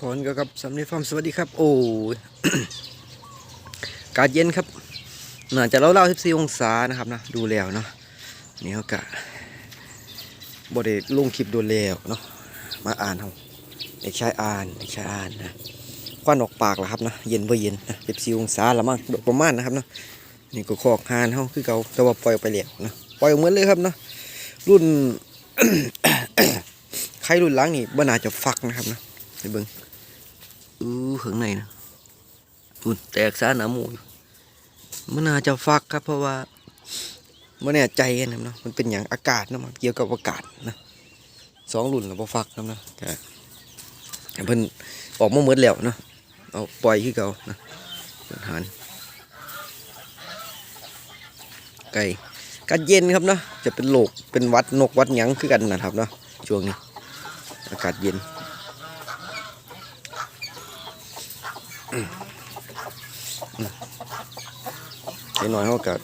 พรก็ครับสำนีฟาร์มสวัสดีครับ โอ้กาศเย็นครับน่าจะเล่าๆ14องศานะครับนะดูแล้วเนาะนี่เขากะบไดลงคลิปดูแล้วเนาะมาอ่านเอาเด็กชายอ่านเด็กชายอ่านนะควันออกปากแล้วครับนะเย็นบ่เย็นนะ14องศาละมั้งประมาณนะครับเนาะนี่ก็คอกหานเฮาคือเก่าแต่ว่าปล่อยไปแล้วนะปล่อยเหมือนเลยครับเนาะรุ่นใครรุ่นล้างนี่บ่น่าจะฟักนะครับนะ ไปเบิ่งอือข้างในนะตุนแตกซาหนาหมูอยู่มันน่าจะฟักครับ เพราะว่ามันแน่ใจนะเนาะมันเป็นอย่างอากาศนะมันเกี่ยวกับอากาศนะสองรุ่นแล้วพอฟักนะนะแต่เพิ่นออกมาเมื่อแล้วเนาะเอาปล่อยที่เก่านะหารไก่กัดเย็นครับเนาะจะเป็นโรคเป็นวัดนกวัดหยังคือกันนะครับเนาะช่วงนี้ อากาศเย็น เดี๋ยวหน่อยเขาก็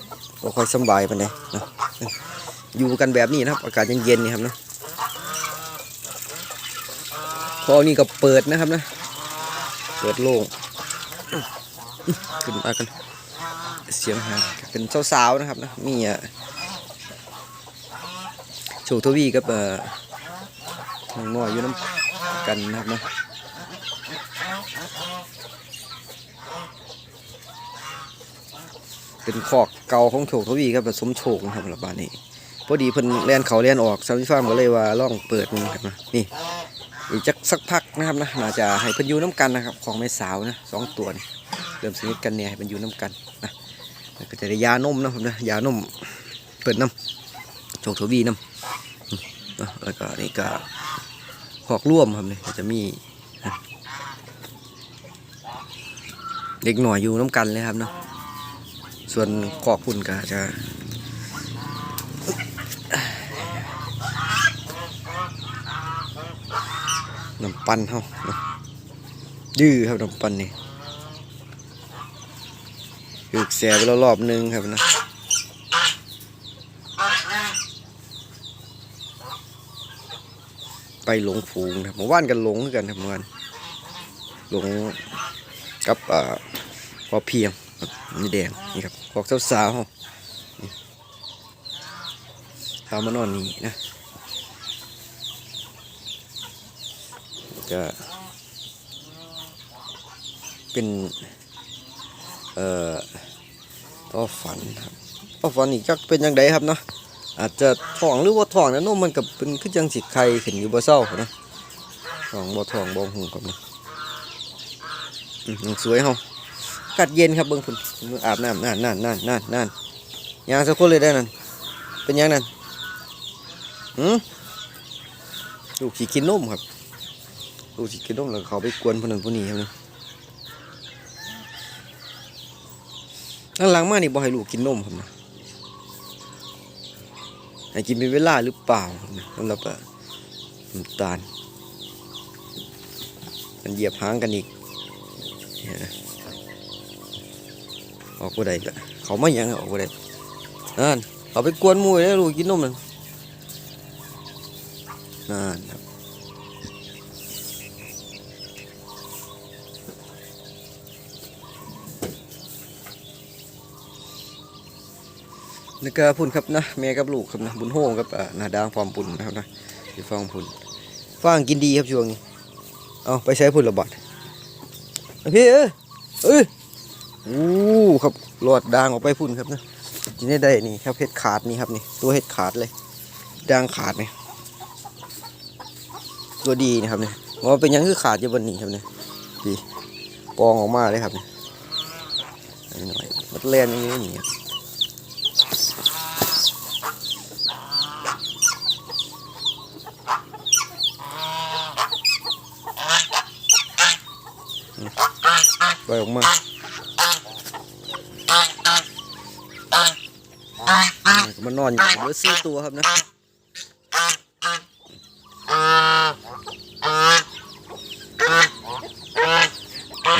บ่ค่อยสบายปานใดเนาะอยู่กันแบบนี้นะครับอากาศเย็นๆนี่ครับเนาะพอนี่ก็เปิดนะครับนะ เปิดโล่งขึ้นมากัน เสียงหางเป็นสาวๆนะครับนะมีอะโชคทวีกับเอ่อน้องน้อยอยู่น้ำกันนะครับนะ เป็นขอกเก่าของโชคทวีครับผสมโชคนะครับระบบาดนี้พอดีเพิ่นแล่นเขาแล่นออกซาวิฟาร์มก็เลยว่าล่องเปิดนี่ครับนะนี่อีกจักสักพักนะครับนะน่าจะให้เพิ่นอยู่น้กันนะครับ ของแม่สาวนะสองตัวนี่เริ่มสนิทกันเนี่ยให้เพิ่นอยู่น้กันนะก็จะได้ยานมนะครับนะยานมเปิดน้ำโชคทวีน้ำอืมแล้วก็นี่ก็ขอกร่วมครับนี่จะมีเด็กหน่อยอยู่น้ำกันเลยครับเนาะ ส่วนขอกพุ่นก็จะน้ำปั้นเฮาเนาะดื้อครับน้ำปั้นนี่ถูกแสบไปแล้วรอบนึงครับนะไปหลงฝูงครับเมื่อวานกันหลงกันครับเมื่อวานหลงกับอ่าพอเพียง นี่แดงนี่ครับพวกสาวๆเขามานอนนี่นะก็เป็น เอ่อก็ฝันครับก็ฝันอีกจักเป็นยังไงครับเนาะอาจจะท้องหรือว่าท้องนะนุ่มมันกับเป็นคือจังสิไข่ขึ้นอยู่บ่เศร้านะท้องบ่ท้องบ่หูครับนะอืมยังสวยเฮาอา กาศเย็นครับเบิ้งคุณเบิ่งอาบน้ำนั่นนั่นนั่นนั่นนั่นยางสักคนเลยได้นั่นเป็นยังนั่นหืมลูกสีกินนมครับลูกสีกินนมแล้วเขาไปกวนพนันผู้นี้ครับนะนั่นหลังมานี่บ่ให้ลูกกินนมครับนะให้กินเป็นเวลาหรือเปล่านะสำหรับน้ำตาลมันเหยียบหางกันอีกเนี่ย ออกบ่ได้ก็เขาไม่ยังออกบ่ได้นั่นเขาไปกวนหมูแล้วลูกกินนมนั่นนั่นครับนี่ก็พุ่นครับนะแม่กับลูกครับนะบุญโฮงครับอ่านาดางฟอมปุ่นนะครับนะที่ฟองปุ่นฟางกินดีครับช่วงนี้เอาไปใช้พุ่นระบาดพี่เอ้ยเอ้ย อู้ครับหลอดดางออกไปพุ่นครับนะจิได้ได้นี่ครับเห็ดขาดนี่ครับนี่ตัวเห็ดขาดเลยดางขาดนี่ตัวดีนะครับเนี่ยว่าเป็นยังคือขาดอยู่บนนี้ครับเนี่ยดีปองออกมาเลยครับเนี่ยหน่อยมันแลนอย่างนี้นี่ครับปออกมา มันนอนอยู่เหลือสี่ตัวครับนะ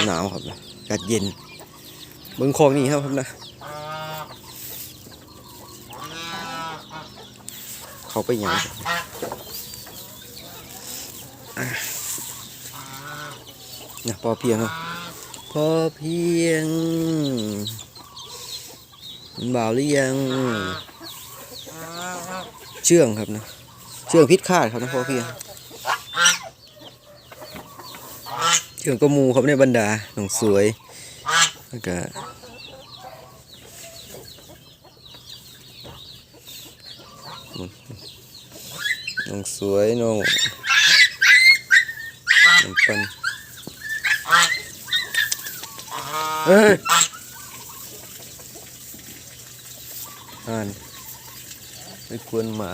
หนาวครับนะอากาศเย็นเบิ่งคลองนี่ครับครับนะเขาไปยังอะพอเพียงครับพอเพียงมันบ่าวหรือยัง ชื่องครับนะเชื่องพิษคาดครับนะพอเพียเชื่องก็มูครับในบรรดาหนองสวยแล้วก็น้องสวยน้องน้องปันเฮ้ยอ่าน ไม่ควรหมา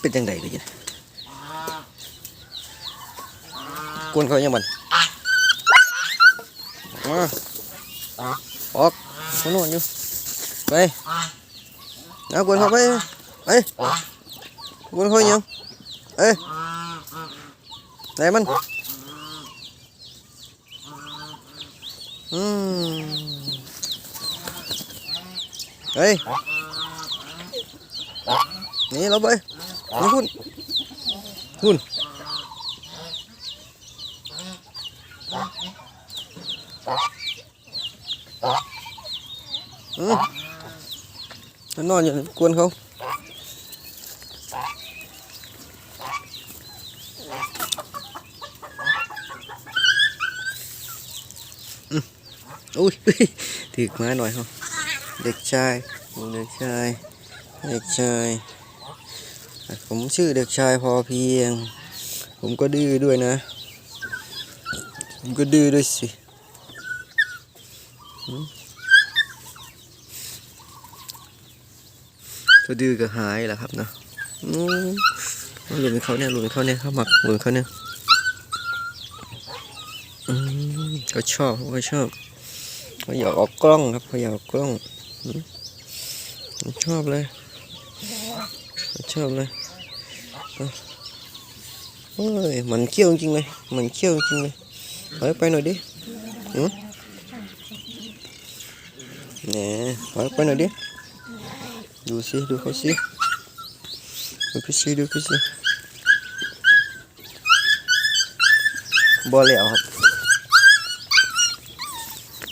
เป็นจังไดเลยจ้ะกวนเขายังบันมาออกมาโน่นอยู่ไปเอากวนเขาไปไปกวนเขายังเอ้ยไหนมัน เฮ้ยหนี่เราไปนี่คุณคุณอืมมันนอนอยู่กวน เด็กชายเด็กชายเด็กชายผมชื่อเด็กชายพอเพียง ผมก็ดื้อด้วยนะ ผมก็ดื้อด้วยสิก็ดื้อก็หายแหละครับเนาะหลุนเขาเนี่ยหลุนเขาเนี่ยเขาหมักหลุนเขาเนี่ยเขาชอบเขาชอบเขาอยากออกกล้องครับเขาอยากออกกล้อง ชอบเลยเขาชอบเลยโอ้ยมันเขี้ยวจริงๆเลยมันเขี้ยวจริงๆเลยไปไปหน่อยดิหืมแหน่ไปไปหน่อยดิดูสิดูเขาสิดูพี่สิดูพี่สิบอแล้วครับ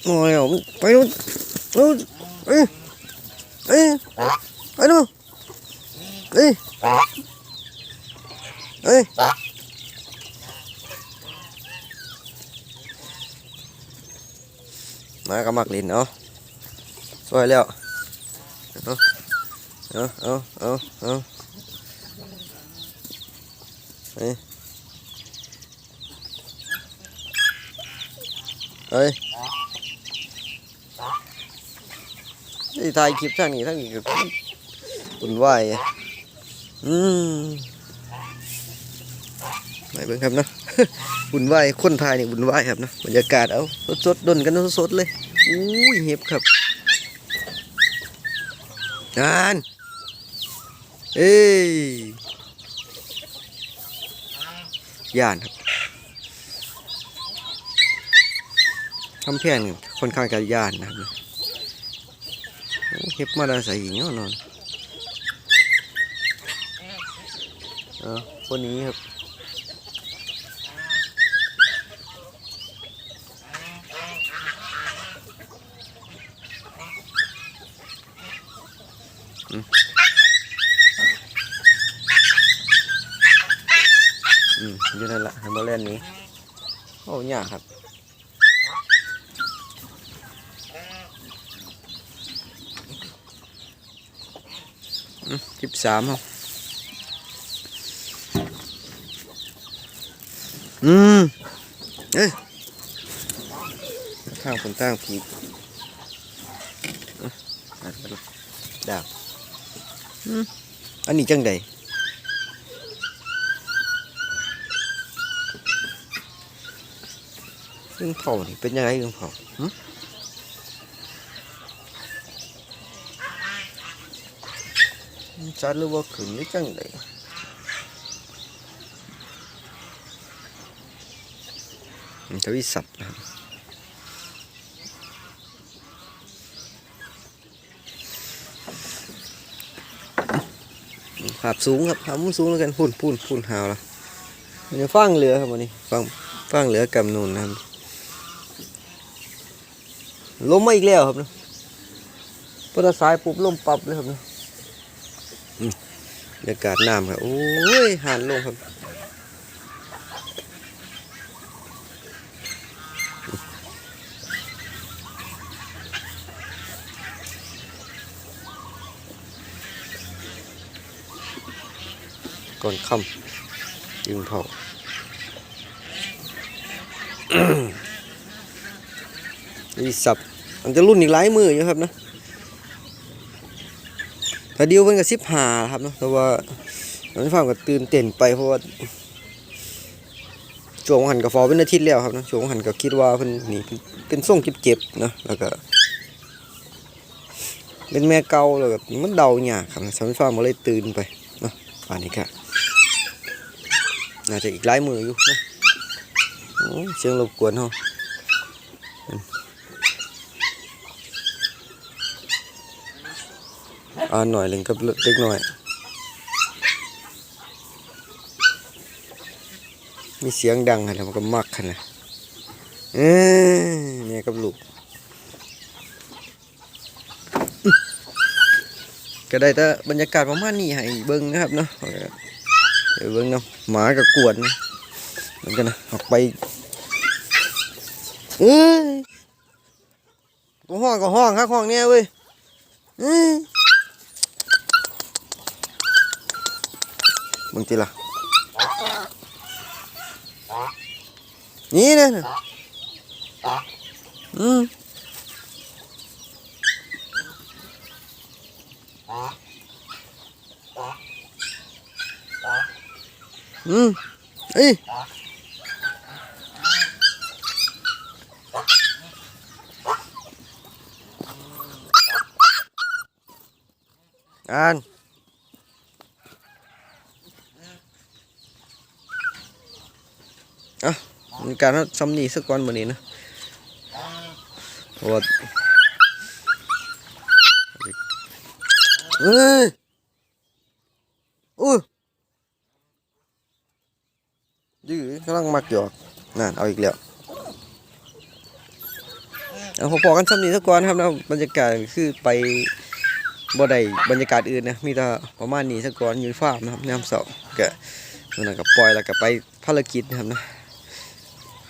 บอแล้วไปนู่นนู่น เอ้ยเอ้ยไปนู่นเอ้ยเอ้ยมากับ มักลินเอาสวยแล้วเอาเอาเอาเอาเอาเฮ้ยเฮ้ยนี่ถ่ายคลิปทางนี้ทางนี้ก็วุ่นวายอะอืมไปเบิ่งครับเนาะวุ่นวายคนไทยนี่วุ่นวายครับเนาะบรรยากาศเอาสดๆดนกันสดๆเลยอุ้ยเห็บครับนานเอ้ยย่านครับคำแพงนี่ค่อนข้างจะย่านนะครับ เห็บมาได้ใส่หิงเนาะนอนเออคนนี้ครับ อืมอยู่นั่นละฮันบอลเลนนี้ โอ้ยากครับ อืม สิบสามเอาอืมเอ้ยข้างคนตั้งผีอะอะไปละดาบอืมอันนี้จังใดอึ่งเผานี่เป็นยังไงอึ่งเผาหึมัน จัดหรือว่าขึ้นหรือจังไดมันทวิสัตว์นะครับภาพสูงครับภาพมุมสูงแล้วกันพุ่นพุ่นพุ่นหาวละมันจะฟังเหลือครับวันนี้ฟังฟังเหลือกำนูนนะครับลมมาอีกแล้วครับนะพอตะสายปุ๊บลมปรับเลยครับนะ บรรยากาศน้ำครับ โอ้ยหานลงครับ ก่อนค่ำยิงเผามีสับมันจะรุ่นอีกหลายมืออยู่ครับนะ แต่เดียวเพิ่นกับสิบหาครับเนาะแต่ว่ามันฟังก็ตื่นเต้นไปเพราะว่าช่วงหันกับฟอเป็นอาทิตย์แล้วครับนะช่วงหันก็คิดว่าเพิ่นนี่เป็นส่งเจ็บๆนะแล้วก็เป็นแม่เกาแล้วก็มันเดายากครับนะฉันฟังมาเลยตื่นไปเนาะป่านนี้ครับน่าจะอีกหลายมืออยู่นะเสียงรบกวนเฮา อ่านหน่อยเล่นกับเด็กหน่อย มีเสียงดังอะไรมันก็มักขนาดเอ้ยแม่กับลูก ก็ได้แต่บรรยากาศประมาณนี้ให้เบิ่งนะครับเนาะเดี๋ยวเบิ่งเนาะหมากับกวนนะมันกันนะออกไปเอ้ยตัวห้องก็ห้องครับห้องเนี้ยเว้ยเอ้ยมึงทีละนี่นะน่ะอื มอืมเอ้ยอ่านการซ้ำนี่สักวันวันนี้นะว่าเอ้ยอู้ยื้อกำลังมักหยอกนั่นเอาอีกแล้วเอาพอๆกันซ้ำนี่สักวันครับนะบรรยากาศคือไปบ่ได้บรรยากาศอื่นนะมีแต่ประมาณนี้สักวันอยู่ฟ้ามนะครับน้ำเสาก็นั่นนะก็ปล่อยแล้วก็ไปภารกิจนะครับนะ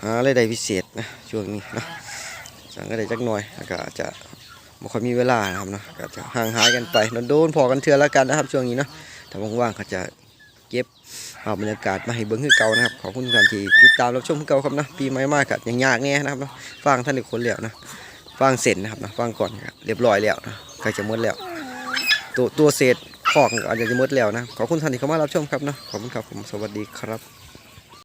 หารายได้พิเศษนะช่วงนี้นะสั่งก็ได้จักหน่อยแล้วก็อาจจะไม่ค่อยมีเวลานะครับเนาะก็จะห่างหายกันไปโดนๆพอกันเทื่อละกันนะครับ ช่วงนี้เนาะถ้าว่างๆก็จะเก็บเอาบรรยากาศมาให้เบิ้งคือเก่านะครับขอบคุณท่านที่ติดตามรับชมคือเก่าครับนะปีใหม่มากกับยังยากแน่นะครับนะฟังท่านอีกคนแล้วนะฟังเสร็จนะครับนะฟังก่อนครับเรียบร้อยแล้วนะใกล้จะหมดแล้ว ตัวตัวเศษขอกอาจจะหมดแล้วนะขอบคุณท่านที่เข้ามารับชมครับนะขอบคุณครับผมสวัสดีครับ